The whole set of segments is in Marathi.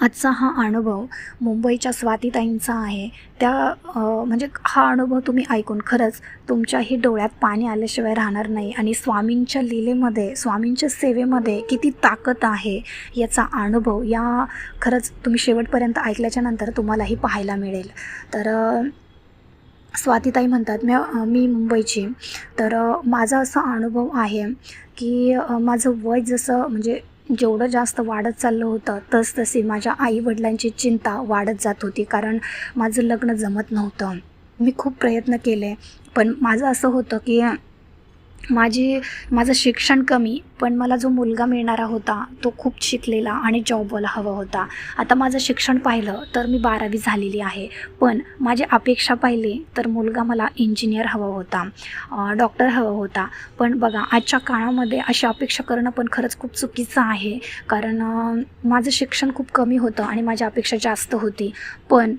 आजचा हा अनुभव मुंबईच्या स्वातीताईंचा आहे. त्या म्हणजे हा अनुभव तुम्ही ऐकून खरंच तुमच्याही डोळ्यात पाणी आल्याशिवाय राहणार नाही आणि स्वामींच्या लीलेमध्ये स्वामींच्या सेवेमध्ये किती ताकद आहे याचा अनुभव या खरंच तुम्ही शेवटपर्यंत ऐकल्याच्या नंतर तुम्हालाही पाहायला मिळेल. तर स्वातीताई म्हणतात मी मी मुंबईची. तर माझा असा अनुभव आहे की माझं वय जसं म्हणजे जेवढं जास्त वाढत चाललं होतं तस माझ्या आईवडिलांची चिंता वाढत जात होती कारण माझं लग्न जमत नव्हतं. मी खूप प्रयत्न केले पण माझं असं होतं की माझी माझं शिक्षण कमी पण मला जो मुलगा मिळणारा होता तो खूप शिकलेला आणि जॉबवाला हवा होता. आता माझं शिक्षण पाहिलं तर मी बारावी झालेली आहे. पण माझी अपेक्षा पाहिली तर मुलगा मला इंजिनियर हवा होता डॉक्टर हवा होता. पण बघा आजच्या काळामध्ये अशी अपेक्षा करणं पण खरंच खूप चुकीचं आहे. कारण माझं शिक्षण खूप कमी होतं आणि माझी अपेक्षा जास्त होती. पण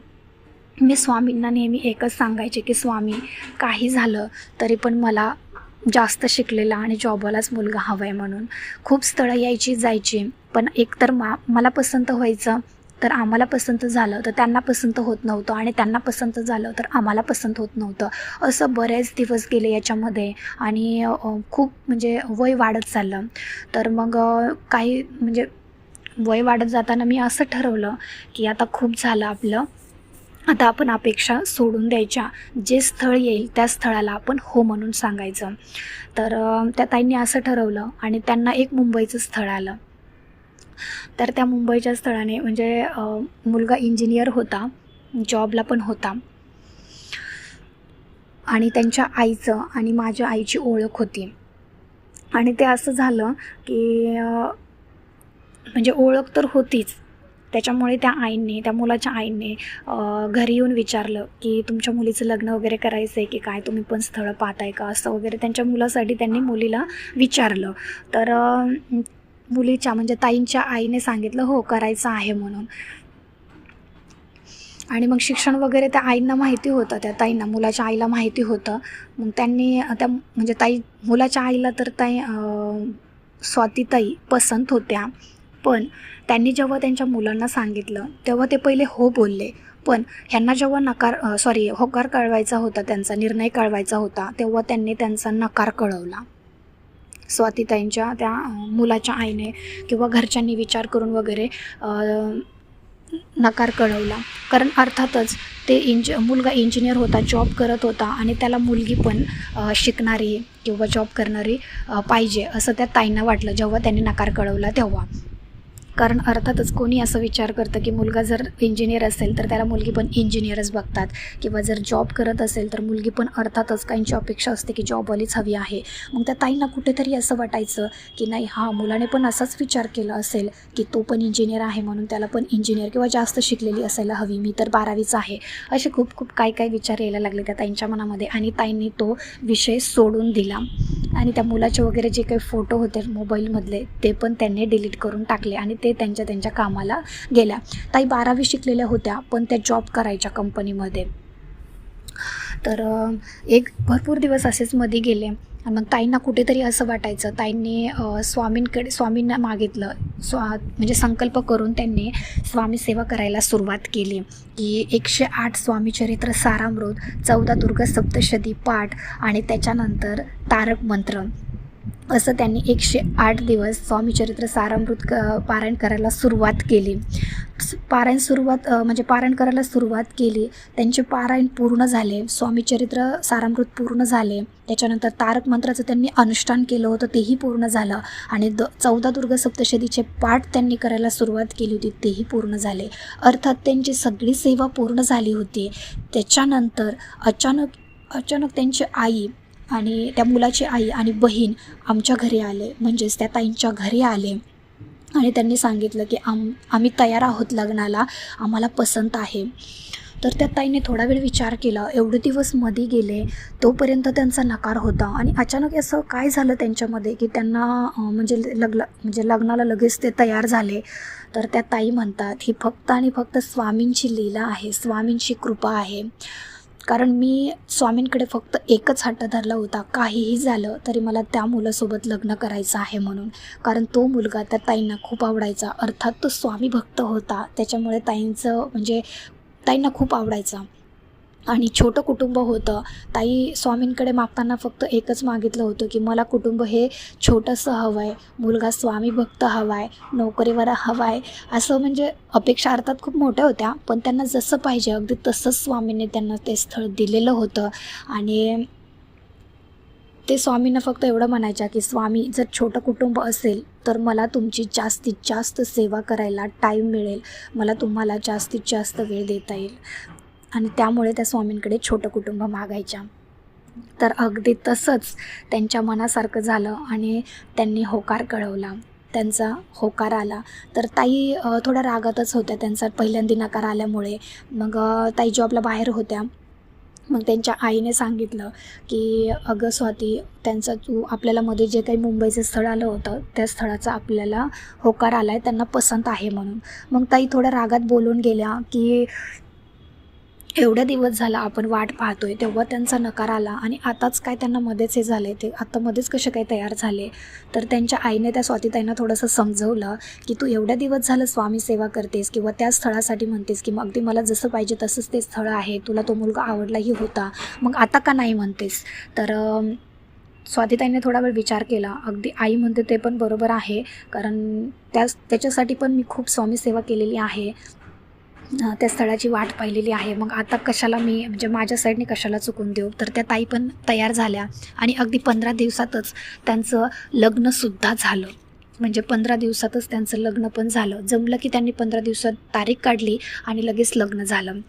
मी स्वामींना नेहमी एकच सांगायचे की स्वामी काही झालं तरी पण मला जास्त शिकलेला आणि जॉबवालाच मुलगा हवा आहे म्हणून. खूप स्थळं यायची जायची. पण एकतर मा मला पसंत व्हायचं तर आम्हाला पसंत झालं तर त्यांना पसंत होत नव्हतं आणि त्यांना पसंत झालं तर आम्हाला पसंत होत नव्हतं. असं बरेच दिवस गेले याच्यामध्ये आणि खूप म्हणजे वय वाढत चाललं. तर मग काही म्हणजे वय वाढत जाताना मी असं ठरवलं की आता खूप झालं आपलं. आता आपण अपेक्षा सोडून द्यायच्या. जे स्थळ येईल त्या स्थळाला आपण हो म्हणून सांगायचं. तर त्या ताईंनी असं ठरवलं आणि त्यांना एक मुंबईचं स्थळ आलं. तर त्या मुंबईच्या स्थळाने म्हणजे मुलगा इंजिनियर होता. जॉबला पण होता. आणि त्यांच्या आईचं आणि माझ्या आईची ओळख होती. आणि ते असं झालं की म्हणजे ओळख तर होतीच त्याच्यामुळे त्या आईने त्या मुलाच्या आईने घरी येऊन विचारलं की तुमच्या मुलीचं लग्न वगैरे करायचं आहे की काय? तुम्ही पण स्थळं पाहताय का? असं वगैरे त्यांच्या मुलासाठी त्यांनी मुलीला विचारलं. तर मुलीच्या म्हणजे ताईंच्या आईने सांगितलं हो करायचं आहे म्हणून. आणि मग शिक्षण वगैरे त्या आईंना माहिती होतं त्या ताईंना मुलाच्या आईला माहिती होतं. मग त्यांनी त्या म्हणजे ताई मुलाच्या आईला तर ताई स्वाती स्वातीताई पसंत होत्या. पण त्यांनी जेव्हा त्यांच्या मुलांना सांगितलं तेव्हा ते पहिले हो बोलले. पण ह्यांना जेव्हा नकार सॉरी होकार कळवायचा होता त्यांचा निर्णय कळवायचा होता तेव्हा त्यांनी त्यांचा नकार कळवला. स्वातीताईंच्या त्या मुलाच्या आईने किंवा घरच्यांनी विचार करून वगैरे नकार कळवला. कारण अर्थातच ते इंज मुलगा इंजिनियर होता जॉब करत होता आणि त्याला मुलगी पण शिकणारी किंवा जॉब करणारी पाहिजे असं त्या ताईंना वाटलं जेव्हा त्यांनी नकार कळवला तेव्हा. कारण अर्थातच कोणी असं विचार करतं की मुलगा जर इंजिनियर असेल तर त्याला मुलगी पण इंजिनियरच बघतात. किंवा जर जॉब करत असेल तर मुलगी पण अर्थातच काहींची अपेक्षा असते की जॉबवालीच हवी आहे. मग त्या ताईंना कुठेतरी असं वाटायचं की नाही हा मुलाने पण असाच विचार केला असेल की तो पण इंजिनियर आहे म्हणून त्याला पण इंजिनियर किंवा जास्त शिकलेली असायला हवी मी तर बारावीच आहे. असे खूप खूप काय काय विचार यायला लागले त्या ताईंच्या मनामध्ये आणि ताईंनी तो विषय सोडून दिला. आणि त्या मुलाचे वगैरे जे काही फोटो होते मोबाईलमधले ते पण त्यांनी डिलीट करून टाकले आणि ते त्यांच्या त्यांच्या कामाला गेल्या. ताई बारावी शिकलेल्या होत्या पण त्या जॉब करायच्या कंपनीमध्ये तर एक भरपूर दिवस असेच मध्ये गेले. मग ताईंना कुठेतरी असं वाटायचं ताईंनी स्वामींकडे स्वामींना मागितलं स्वा म्हणजे संकल्प करून त्यांनी स्वामी सेवा करायला सुरुवात केली की एकशे आठ स्वामी चरित्र सारामृत चौदा दुर्गा सप्तशती पाठ आणि त्याच्यानंतर तारक मंत्र. असं त्यांनी एकशे आठ दिवस स्वामीचरित्र सारामृत क पारायण करायला सुरुवात केली. पारायण सुरुवात म्हणजे पारायण करायला सुरुवात केली. त्यांचे पारायण पूर्ण झाले. स्वामीचरित्र सारामृत पूर्ण झाले. त्याच्यानंतर तारक मंत्राचं त्यांनी अनुष्ठान केलं होतं तेही पूर्ण झालं. आणि द चौदा दुर्ग सप्तशतीचे पाठ त्यांनी करायला सुरुवात केली होती तेही पूर्ण झाले. अर्थात त्यांची सगळी सेवा पूर्ण झाली होती. त्याच्यानंतर अचानक अचानक त्यांची आई आणि त्या मुलाची आई आणि बहीण आमच्या घरी आले. म्हणजेच त्या ताईंच्या घरी आले. आणि त्यांनी सांगितलं की आम आम्ही तयार आहोत लग्नाला. आम्हाला पसंत आहे. तर त्या ताईने थोडा वेळ विचार केला. एवढे दिवसमध्ये गेले तोपर्यंत त्यांचा नकार होता. आणि अचानक असं काय झालं त्यांच्यामध्ये की त्यांना म्हणजे लग्न म्हणजे लग्नाला लगेच ते तयार झाले. तर त्या ताई म्हणतात ही फक्त आणि फक्त स्वामींची लीला आहे. स्वामींची कृपा आहे. कारण मी स्वामींकडे फक्त एकच हट्ट धरला होता. काहीही झालं तरी मला त्या मुलासोबत लग्न करायचं आहे म्हणून. कारण तो मुलगा त्या ताईंना खूप आवडायचा. अर्थात तो स्वामी भक्त होता. त्याच्यामुळे ताईंचं म्हणजे ताईंना खूप आवडायचा. आणि छोटं कुटुंब होतं. ताई स्वामींकडे मागताना फक्त एकच मागितलं होतं की मला कुटुंब हे छोटंसं हवं आहे मुलगा स्वामी भक्त हवा आहे नोकरीवर हवा आहे असं म्हणजे अपेक्षा अर्थात खूप मोठ्या होत्या पण त्यांना जसं पाहिजे अगदी तसंच स्वामींनी त्यांना ते स्थळ दिलेलं होतं. आणि ते स्वामींना फक्त एवढं म्हणायच्या की स्वामी जर छोटं कुटुंब असेल तर मला तुमची जास्तीत जास्त सेवा करायला टाईम मिळेल. मला तुम्हाला जास्तीत जास्त वेळ देता येईल. आणि त्यामुळे त्या स्वामींकडे छोटं कुटुंब मागायच्या. तर अगदी तसंच त्यांच्या मनासारखं झालं आणि त्यांनी होकार कळवला. त्यांचा होकार आला. तर ताई थोड्या रागातच होत्या. त्यांचा पहिल्यांदा नकार आल्यामुळे. मग ताई जॉबला बाहेर होत्या. मग त्यांच्या आईने सांगितलं की अगं स्वाती त्यांचा तू आपल्याला मध्ये जे काही मुंबईचं स्थळ आलं होतं त्या स्थळाचा आपल्याला होकार आला आहे त्यांना पसंत आहे म्हणून. मग ताई थोड्या रागात बोलून गेल्या की एवढ्या दिवस झाला आपण वाट पाहतोय तेव्हा त्यांचा नकार आला आणि आताच काय त्यांना मध्येच हे झाले ते आता मध्येच कसे काय तयार झाले? तर त्यांच्या आईने त्या स्वातीताईंना थोडंसं समजवलं की तू एवढ्या दिवस झालं स्वामी सेवा करतेस किंवा त्या स्थळासाठी म्हणतेस की अगदी मला जसं पाहिजे तसंच ते स्थळ आहे तुला तो मुलगा आवडलाही होता मग आता का नाही म्हणतेस? तर स्वातीताईने थोडा वेळ विचार केला. अगदी आई म्हणते ते पण बरोबर आहे कारण त्या त्याच्यासाठी पण मी खूप स्वामी सेवा केलेली आहे. त्या स्थळाची वाट पाहिलेली आहे. मग आता कशाला मी म्हणजे माझ्या साईडने कशाला चुकून देऊ? तर त्या ताई पण तयार झाल्या आणि अगदी पंधरा दिवसातच त्यांचं लग्नसुद्धा झालं. म्हणजे पंधरा दिवसातच त्यांचं लग्न पण झालं. जमलं की त्यांनी पंधरा दिवसात तारीख काढली आणि लगेच लग्न झालं.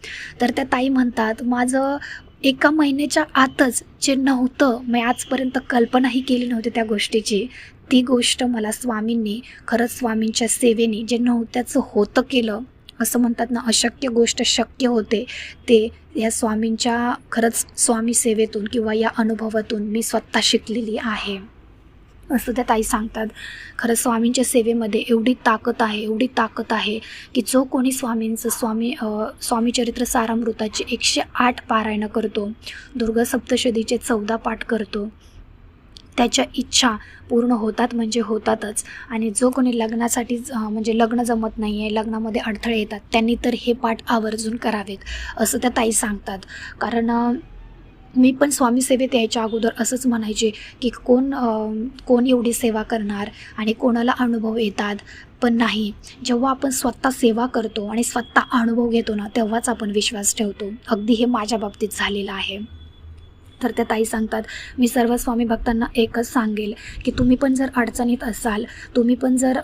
तर त्या ताई म्हणतात माझं एका महिन्याच्या आतच जे नव्हतं मी आजपर्यंत कल्पनाही केली नव्हती त्या गोष्टीची. ती गोष्ट मला स्वामींनी खरंच स्वामींच्या सेवेने जे नव्हत्याचं होतं केलं असं म्हणतात ना अशक्य गोष्ट शक्य होते ते या स्वामींच्या खरंच स्वामी सेवेतून किंवा या अनुभवातून मी स्वतः शिकलेली आहे. असं त्या ताई सांगतात. खरं स्वामींच्या सेवेमध्ये एवढी ताकद आहे एवढी ताकद आहे की जो कोणी स्वामींचं स्वामी स्वामीचरित्र स्वामी चरित्र एकशे आठ पारायणं करतो दुर्गा सप्तशतीचे चौदा पाठ करतो त्याच्या इच्छा पूर्ण होतात म्हणजे होतातच. आणि जो कोणी लग्नासाठी म्हणजे लग्न जमत नाही आहे लग्नामध्ये अडथळे येतात त्यांनी तर हे पाठ आवर्जून करावेत असं त्या ताई सांगतात. कारण मी पण स्वामी सेवेत यायच्या अगोदर असंच म्हणायचे की कोण कोण एवढी सेवा करणार आणि कोणाला अनुभव येतात? पण नाही. जेव्हा आपण स्वतः सेवा करतो आणि स्वतः अनुभव घेतो ना तेव्हाच आपण विश्वास ठेवतो. अगदी हे माझ्या बाबतीत झालेलं आहे. तर त्या ताई सांगतात मी सर्व स्वामी भक्तांना एकच सांगेल की तुम्ही पण जर अडचणीत असाल तुम्ही पण जर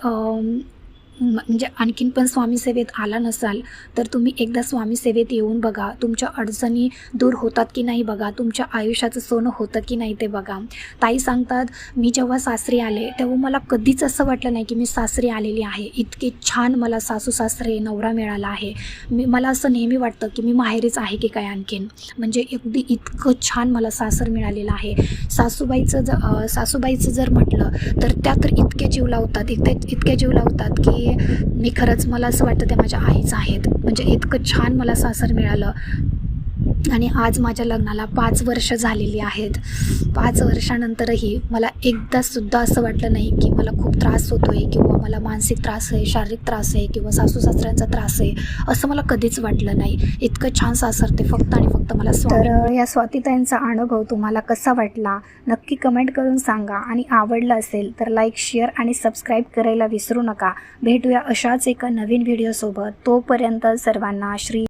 म्हणजे आणखीन पण स्वामी सेवेत आला नसाल तर तुम्ही एकदा स्वामी सेवेत येऊन बघा. तुमच्या अडचणी दूर होतात की नाही बघा. तुमच्या आयुष्याचं सोनं होतं की नाही ते बघा. ताई सांगतात मी जेव्हा सासरी आले तेव्हा मला कधीच असं वाटलं नाही की मी सासरी आलेली आहे. इतके छान मला सासू सासरे नवरा मिळाला आहे. मी मला असं नेहमी वाटतं की मी माहेरीच आहे की काय आणखीन? म्हणजे अगदी इतकं छान मला सासर मिळालेलं आहे. सासूबाईचं ज सासूबाईचं जर म्हटलं तर त्या तर इतक्या जीव लावतात इतक्या इतक्या जीव लावतात की मी खरंच मला असं वाटतं त्या माझ्या आईच आहेत. म्हणजे इतकं छान मला सासर मिळालं. आणि आज माझ्या लग्नाला पाच वर्ष झालेली आहेत. पाच वर्षानंतरही मला एकदासुद्धा असं वाटलं नाही की मला खूप त्रास होतो आहे किंवा मला मानसिक त्रास आहे शारीरिक त्रास आहे किंवा सासू सासऱ्यांचा त्रास आहे असं मला कधीच वाटलं नाही. इतकं छान सासर ते फक्त आणि फक्त मला तर या स्वातीताईंचा अनुभव तुम्हाला कसा वाटला? नक्की कमेंट करून सांगा. आणि आवडलं असेल तर लाईक शेअर आणि सबस्क्राईब करायला विसरू नका. भेटूया अशाच एका नवीन व्हिडिओसोबत. तोपर्यंत सर्वांना श्री